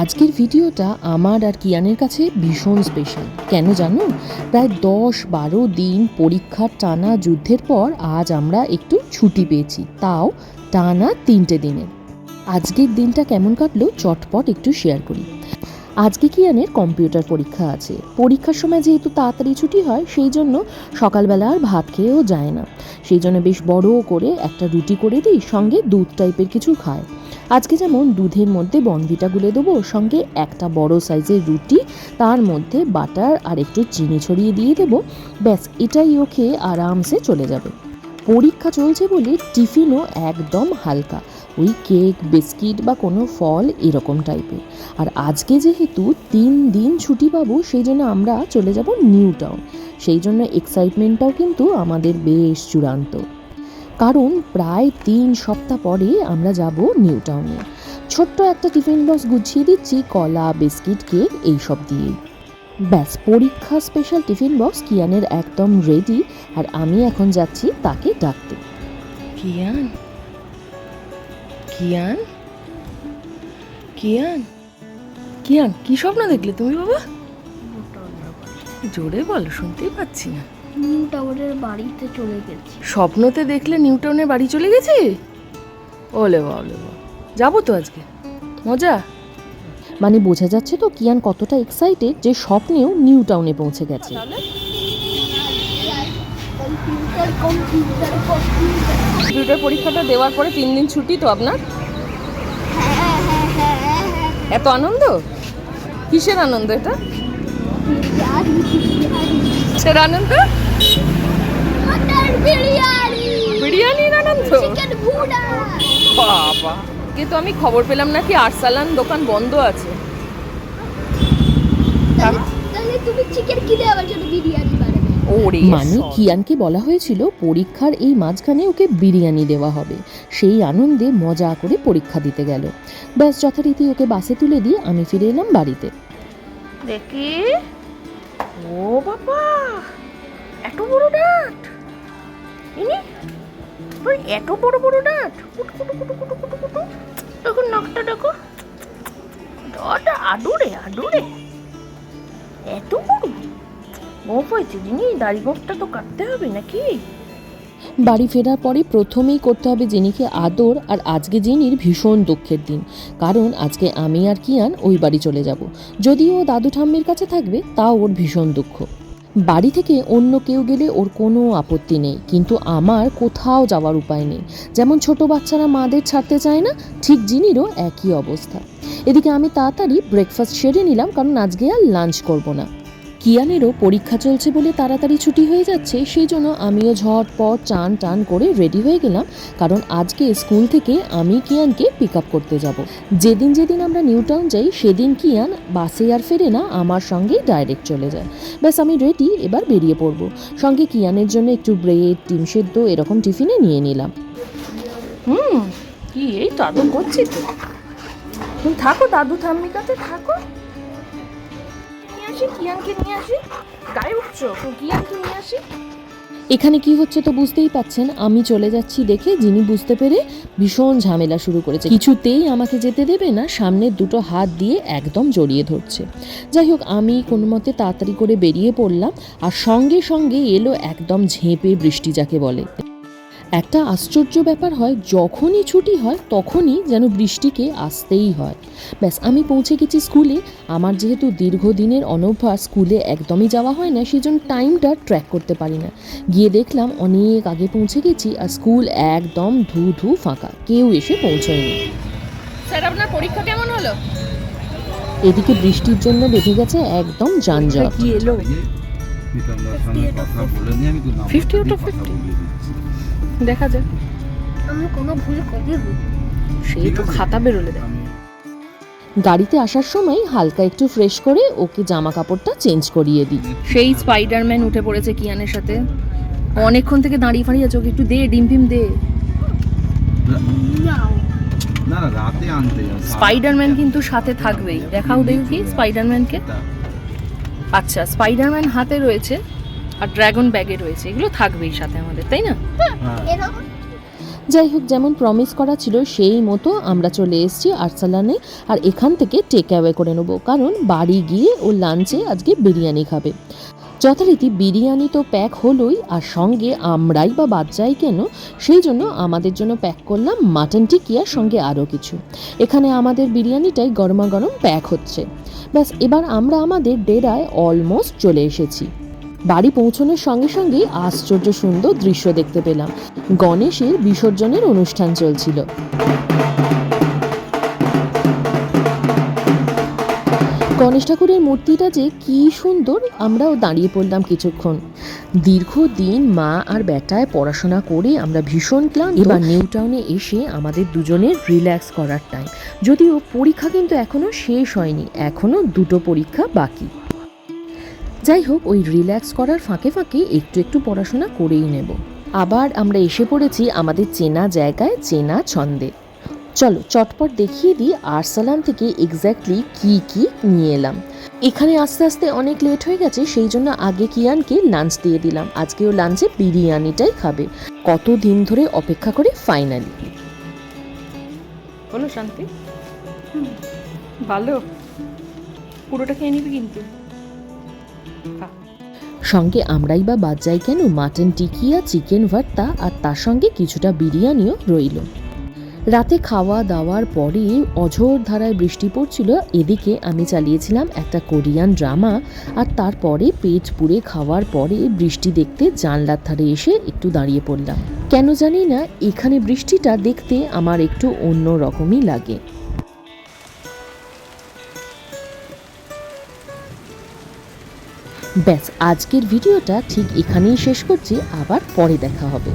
আজকের ভিডিওটা আমার আর কিয়ানের কাছে ভীষণ স্পেশাল কেন জানো? প্রায় দশ বারো দিন পরীক্ষার টানা যুদ্ধের পর আজ আমরা একটু ছুটি পেয়েছি, তাও টানা তিনটে দিনের। আজকের দিনটা কেমন কাটলো চটপট একটু শেয়ার করি। আজকে কিয়ানের কম্পিউটার পরীক্ষা আছে। পরীক্ষার সময় যেহেতু তাড়াতাড়ি ছুটি হয়, সেই জন্য সকালবেলা আর ভাত খেয়েও যায় না। সেই জন্য বেশ বড় করে একটা রুটি করে দিই, সঙ্গে দুধ টাইপের কিছু খায়। আজকে যেমন দুধের মধ্যে বনভিটা গুলে দেবো, সঙ্গে একটা বড় সাইজের রুটি, তার মধ্যে বাটার আর একটু চিনি ছড়িয়ে দিয়ে দেবো, ব্যাস এটাই ও খেয়ে আরামসে চলে যাবে। পরীক্ষা চলছে বলে টিফিনও একদম হালকা, ওই কেক, বিস্কিট বা কোনো ফল এরকম টাইপের। আর আজকে যেহেতু তিন দিন ছুটি পাবো, সেই জন্য আমরা চলে যাব নিউ টাউন। সেই জন্য এক্সাইটমেন্টটাও কিন্তু আমাদের বেশ চূড়ান্ত। কারণ প্রায় তিন সপ্তাহ পরে আমরা যাব নিউ টাউনে। ছোট্ট একটা টিফিন বক্স গুছিয়ে দিচ্ছি, কলা, বিস্কিট, কেক, এইসব দিয়েই ব্যাস পরীক্ষা স্পেশাল টিফিন বক্স কিয়ানের একদম রেডি আর আমি এখন যাচ্ছি তাকে ডাকতে। কিয়ান? কিয়ান? কিয়ান? কিয়ান, কি স্বপ্ন দেখলে তুমি বাবা? জোরে বলো, শুনতেই পাচ্ছি না। নিউ টাওয়ারের বাড়িতে চলে গেছি। স্বপ্নতে দেখলে নিউটাউনের বাড়ি চলে গেছি? ওলে বা ওলে বা যাব তো আজকে। মজা? মানে বোঝা যাচ্ছে তো কিয়ান কতটা এক্সাইটেড যে স্বপ্নেও নিউ টাউনে পৌঁছে গেছে। কম্পিউটার পরীক্ষাটা দেওয়ার পরে তিন দিন ছুটি তো আপনার? হ্যাঁ হ্যাঁ হ্যাঁ হ্যাঁ এত আনন্দ? কিসের আনন্দ এটা? কিসের আনন্দ? বিরিয়ানি। বিরিয়ানির আনন্দ বাবা। কিন্তু আমি খবর পেলাম নাকি আরসালান দোকান বন্ধ আছে। তাহলে তুমি চিকেন কিনে আমার জন্য বিরিয়ানি ওরে মানে কিয়ানকে বলা হয়েছিল পরীক্ষার এই মাঝখানে ওকে বিরিয়ানি দেওয়া হবে। সেই আনন্দে মজা করে পরীক্ষা দিতে গেল। ব্যাস যথারীতি ওকে বাসে তুলে দিয়ে আমি ফিরে এলাম বাড়িতে। দেখি। ও বাবা! এত বড় ডাট! এত বড় বড় নখটা এত বড়? তো কাটতে হবে নাকি? বাড়ি ফেরার পরে প্রথমেই করতে হবে জেনিকে আদর আর আজকে জেনির ভীষণ দুঃখের দিন। কারণ আজকে আমি আর কিয়ান ওই বাড়ি চলে যাব। যদিও দাদু ঠাম্মির কাছে থাকবে, তাও ওর ভীষণ দুঃখ। বাড়ি থেকে অন্য কেউ গেলে ওর কোনো আপত্তি নেই, কিন্তু আমার কোথাও যাওয়ার উপায় নেই। যেমন ছোট বাচ্চারা মাদের ছাড়তে চায় না, ঠিক জিনিরও একই অবস্থা। এদিকে আমি তাড়াতাড়ি ব্রেকফাস্ট সেরে নিলাম, কারণ আজকে আর লাঞ্চ করব না। কিয়ানেরও পরীক্ষা চলছে বলে তাড়াতাড়ি ছুটি হয়ে যাচ্ছে সেই জন্য আমিও ঝটপট চান টান করে রেডি হয়ে গেলাম, কারণ আজকে স্কুল থেকে আমি কিয়ানকে পিক আপ করতে যাব। যেদিন যেদিন আমরা নিউ টাউন যাই, সেদিন কিয়ান বাসে আর ফেরে না, আমার সঙ্গেই ডাইরেক্ট চলে যায়। ব্যাস, আমি রেডি এবার বেরিয়ে পড়ব। সঙ্গে কিয়ানের জন্য একটু ব্রেড ডিম সেদ্ধ, এরকম টিফিনে নিয়ে নিলাম। হুম, কি এই আদর করছি তো। থাকো, দাদু ঠাম্মি কাছে থাকো। নিয়ে আসি, কিয়ানকে নিয়ে আসি। উঠছো? কিয়ানকে নিয়ে আসি। এখানে কি হচ্ছে তো বুঝতেই পাচ্ছেন, আমি চলে যাচ্ছি দেখে যিনি বুঝতে পেরে ভীষণ ঝামেলা শুরু করেছে। কিছুতেই আমাকে যেতে দেবে না সামনের দুটো হাত দিয়ে একদম জড়িয়ে ধরছে। যাই হোক, আমি কোনো মতে তাড়াতাড়ি করে বেরিয়ে পড়লাম, আর সঙ্গে সঙ্গে এলো একদম ঝেঁপে বৃষ্টি যাকে বলে। একটা আশ্চর্য ব্যাপার হয় যখনই ছুটি হয় তখনই যেন বৃষ্টিকে আসতেই হয়। ব্যাস আমি পৌঁছে গেছি স্কুলে। আমার যেহেতু দীর্ঘদিনের অনভ্যাস স্কুলে একদমই যাওয়া হয় না সেই জন্য টাইমটা ট্র্যাক করতে পারি না। গিয়ে দেখলাম অনেক আগে পৌঁছে গেছি আর স্কুল একদম ধু ধু ফাঁকা কেউ এসে পৌঁছয়নি। স্যার আপনার পরীক্ষা কেমন হলো? এদিকে বৃষ্টির জন্য বেঁধে গেছে একদম যানজট। কি এলো? দেখা যাক। আমি কোনো ভুল করিনি। সেই তো খাতা বেরোলে দেখ। গাড়িতে আসার সময় হালকা একটু ফ্রেশ করে ওকে জামা কাপড়টা চেঞ্জ করিয়ে দিই। সেই স্পাইডারম্যান উঠে পড়েছে কিয়ানের সাথে। অনেকক্ষণ থেকে দাঁড়িয়ে ফাঁড়িয়ে আছে ওকে একটু দে ডিম ফিম দে। স্পাইডারম্যান কিন্তু সাথে থাকবেই। দেখাও দেখি স্পাইডারম্যানকে আচ্ছা স্পাইডারম্যান হাতে রয়েছে। আর ড্রাগন ব্যাগে রয়েছে এগুলো থাকবেই সাথে আমাদের তাই না? হ্যাঁ। যাই হোক যেমন প্রমিস করা ছিল সেই মতো আমরা চলে এসেছি আরসালানে আর এখান থেকে টেক অ্যাওয়ে করে নেব কারণ বাড়ি গিয়ে ও লাঞ্চে আজকে বিরিয়ানি খাবে। যথারীতি বিরিয়ানি তো প্যাক হলোই আর সঙ্গে আমরাই বা বাদ যাই কেন সেই জন্য আমাদের জন্য প্যাক করলাম মাটন টিকিয়ার সঙ্গে আরও কিছু। এখানে আমাদের বিরিয়ানিটাই গরমা গরম প্যাক হচ্ছে। ব্যাস এবার আমরা আমাদের ডেরায় অলমোস্ট চলে এসেছি। বাড়ি পৌঁছানোর সঙ্গে সঙ্গেই আশ্চর্য সুন্দর দৃশ্য দেখতে পেলাম। গণেশের বিসর্জনের অনুষ্ঠান চলছিল। গণেশ ঠাকুরের মূর্তিটা যে কি সুন্দর, আমরাও দাঁড়িয়ে পড়লাম কিছুক্ষণ। দীর্ঘদিন মা আর বেটায় পড়াশোনা করে আমরা ভীষণ ক্লান্ত। এবার নিউ টাউনে এসে আমাদের দুজনের রিল্যাক্স করার টাইম যদিও পরীক্ষা কিন্তু এখনও শেষ হয়নি, এখনও দুটো পরীক্ষা বাকি। যাই হোক ওই রিল্যাক্স করার ফাঁকে ফাঁকে একটু একটু পড়াশোনা করেই নেব। আবার আমরা এসে পড়েছি আমাদের চেনা জায়গায় চেনা ছন্দে। চলো, চটপট দেখিয়ে দিই আরসালান থেকে এক্স্যাক্টলি কি কি নিয়ে এলাম। এখানে আস্তে আস্তে অনেক লেট হয়ে গেছে, সেই জন্য আগে কিয়ানকে লাঞ্চ দিয়ে দিলাম। আজকেও লাঞ্চে বিরিয়ানিটাই খাবে। কত দিন ধরে অপেক্ষা করে ফাইনালি বলো শান্তি। ভালো। পুরোটা খেয়ে নিবি কিন্তু। সঙ্গে আমরাই বা বাদ যাই কেন? মাটন টিকিয়া, চিকেন ভর্তা আর তার সঙ্গে কিছুটা বিরিয়ানিও রইল। রাতে খাওয়া দাওয়ার পরে অঝোর ধারায় বৃষ্টি পড়ছিল। এদিকে আমি চালিয়েছিলাম একটা কোরিয়ান ড্রামা আর তারপরে পেট পুড়ে খাওয়ার পরে বৃষ্টি দেখতে জানলার ধারে এসে একটু দাঁড়িয়ে পড়লাম। কেন জানি না, এখানে বৃষ্টিটা দেখতে আমার একটু অন্য রকমই লাগে। ব্যাস আজকের ভিডিওটা ঠিক এখানেই শেষ করছি। আবার পরে দেখা হবে।